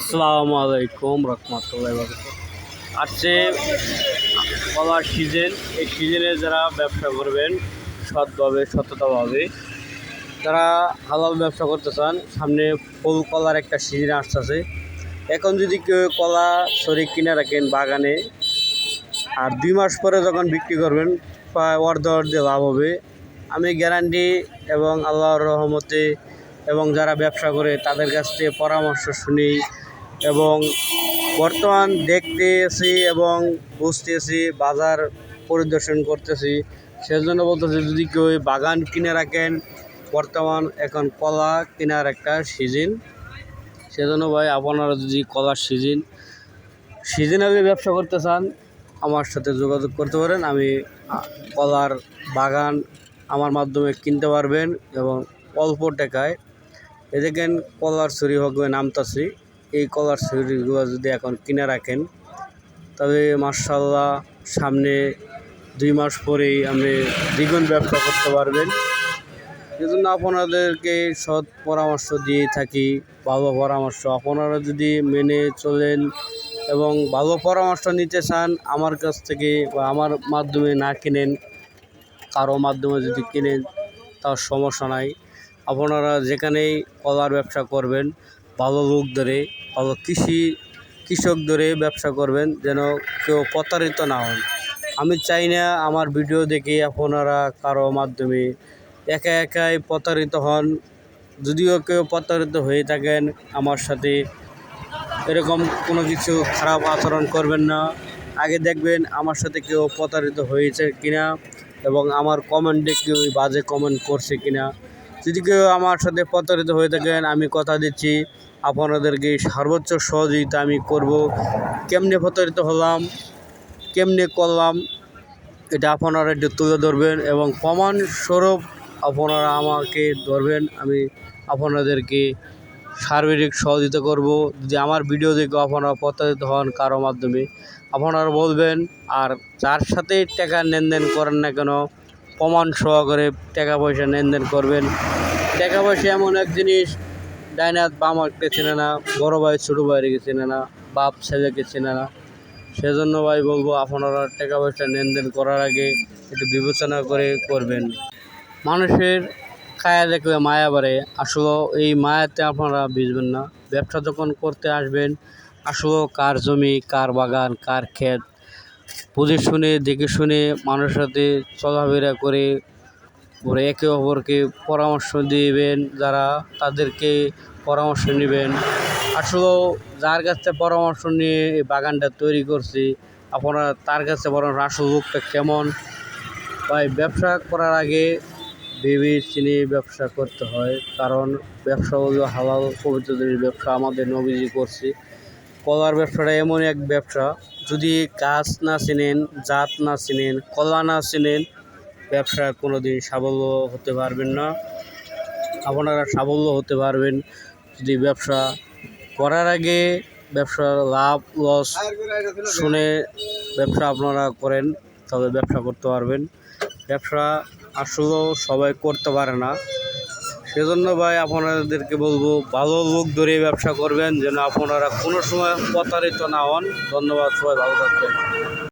আসসালামু আলাইকুম রহমতুল্লাহ আসছে কলার সিজন, এই সিজনে যারা ব্যবসা করবেন, সৎভাবে, সততাভাবে তারা হালাল ব্যবসা করতে চান, সামনে ফুল কলার একটা সিজন আসতেছে। এখন যদি কেউ কলা শরীর কিনে রাখেন বাগানে, আর দুই মাস পরে যখন বিক্রি করবেন, প্রায় অর্ধ অর্ধে লাভ হবে। আমি গ্যারান্টি এবং আল্লাহর রহমতে এবং যারা ব্যবসা করে তাদের কাছ থেকে পরামর্শ শুনি এবং বর্তমান দেখতেছি এবং বুঝতেছি, বাজার পরিদর্শন করতেছি। সেজন্য বলতেছি, যদি কেউ বাগান কিনে রাখেন, বর্তমান এখন কলা কেনার একটা সিজন। সেজন্য ভাই, আপনারা যদি কলার সিজন সিজনালি ব্যবসা করতে চান, আমার সাথে যোগাযোগ করতে পারেন। আমি কলার বাগান আমার মাধ্যমে কিনতে পারবেন এবং অল্প টাকায় এ দেখেন কলার ছুরি হোক নামতাছি এই কলার ছুরিগুলো যদি এখন কিনে রাখেন, তবে মার্শাল্লাহ সামনে দুই মাস পরেই আপনি দ্বিগুণ ব্যবসা করতে পারবেন। এজন্য আপনাদেরকে সৎ পরামর্শ দিয়ে থাকি, ভালো পরামর্শ। আপনারা যদি মেনে চলেন এবং ভালো পরামর্শ নিতে চান আমার কাছ থেকে বা আমার মাধ্যমে না কিনেন, কারও মাধ্যমে যদি কিনেন, তার সমস্যা নাই। আপনারা যেখানেই কলার ব্যবসা করবেন, ভালো লোক ধরে, ভালো কৃষি কৃষক ধরে ব্যবসা করবেন যেন কেউ প্রতারিত না হন। আমি চাই না আমার ভিডিও দেখে আপনারা কারও মাধ্যমে একা একাই প্রতারিত হন। যদিও কেউ প্রতারিত হয়ে থাকেন, আমার সাথে এরকম কোনো কিছু খারাপ আচরণ করবেন না। আগে দেখবেন আমার সাথে কেউ প্রতারিত হয়েছে কিনা এবং আমার কমেন্টে কেউ বাজে কমেন্ট করছে কিনা। যদি কেউ আমার সাথে প্রতারিত হয়ে থাকেন, আমি কথা দিচ্ছি। আপনাদেরকে সর্বোচ্চ সহযোগিতা আমি করব। কেমনে প্রতারিত হলাম, কেমনে করলাম, এটা আপনারা একটু তুলে ধরবেন এবং প্রমাণ স্বরূপ আপনারা আমাকে ধরবেন। আমি আপনাদেরকে শারীরিক সহযোগিতা করব। যদি আমার ভিডিও দেখে আপনারা প্রতারিত হন কারও মাধ্যমে, আপনারা বলবেন, আর যার সাথে টাকা লেনদেন করেন না কেন? প্রমাণ সহকারে টাকা পয়সা লেনদেন করবেন। টাকা পয়সা এমন এক জিনিস। ডাইনাত বাম একটা চেনে না, বড়ো ভাই ছোটো ভাইকে চেনে না, বাপ ছেলেকে চেনে না। সেজন্য ভাই বলব, আপনারা টাকা পয়সা লেনদেন করার আগে একটু বিবেচনা করে করবেন। মানুষের খায়া দেখলে মায়া বাড়ে। আসলে এই মায়াতে আপনারা বুঝবেন না। ব্যবসা যখন করতে আসবেন, আসলে কার জমি, কার বাগান, কার ক্ষেত, বুঝে শুনে, দেখে শুনে মানুষের সাথে চলাফেরা করে ওরা একে অপরকে পরামর্শ দিবেন, যারা তাদেরকে পরামর্শ নেবেন। আসলে যার কাছে পরামর্শ নিয়ে এই বাগানটা তৈরি করছি, আপনারা তার কাছে পরামর্শ আসল লোকটা কেমন? ভাই, ব্যবসা করার আগে ভেবে চিনে ব্যবসা করতে হয়, কারণ ব্যবসা হলো হালাল পবিত্র ব্যবসা, আমাদের নবীজি করছে। কলার ব্যবসাটা এমন এক ব্যবসা, যদি গাছ না চেনেন, জাত না চেনেন, কলা না চেনেন ব্যবসা কোনো দিন সাফল্য হতে পারবেন না। আপনারা সাফল্য হতে পারবেন যদি ব্যবসা করার আগে ব্যবসার লাভ, লস শুনে ব্যবসা আপনারা করেন তবে ব্যবসা করতে পারবেন। ব্যবসা আসলেও সবাই করতে পারে না। সেজন্য ভাই আপনাদেরকে বলব, ভালো লোক ধরে ব্যবসা করবেন যেন আপনারা কোনো সময় প্রতারিত না হন। ধন্যবাদ, সবাই ভালো থাকবেন।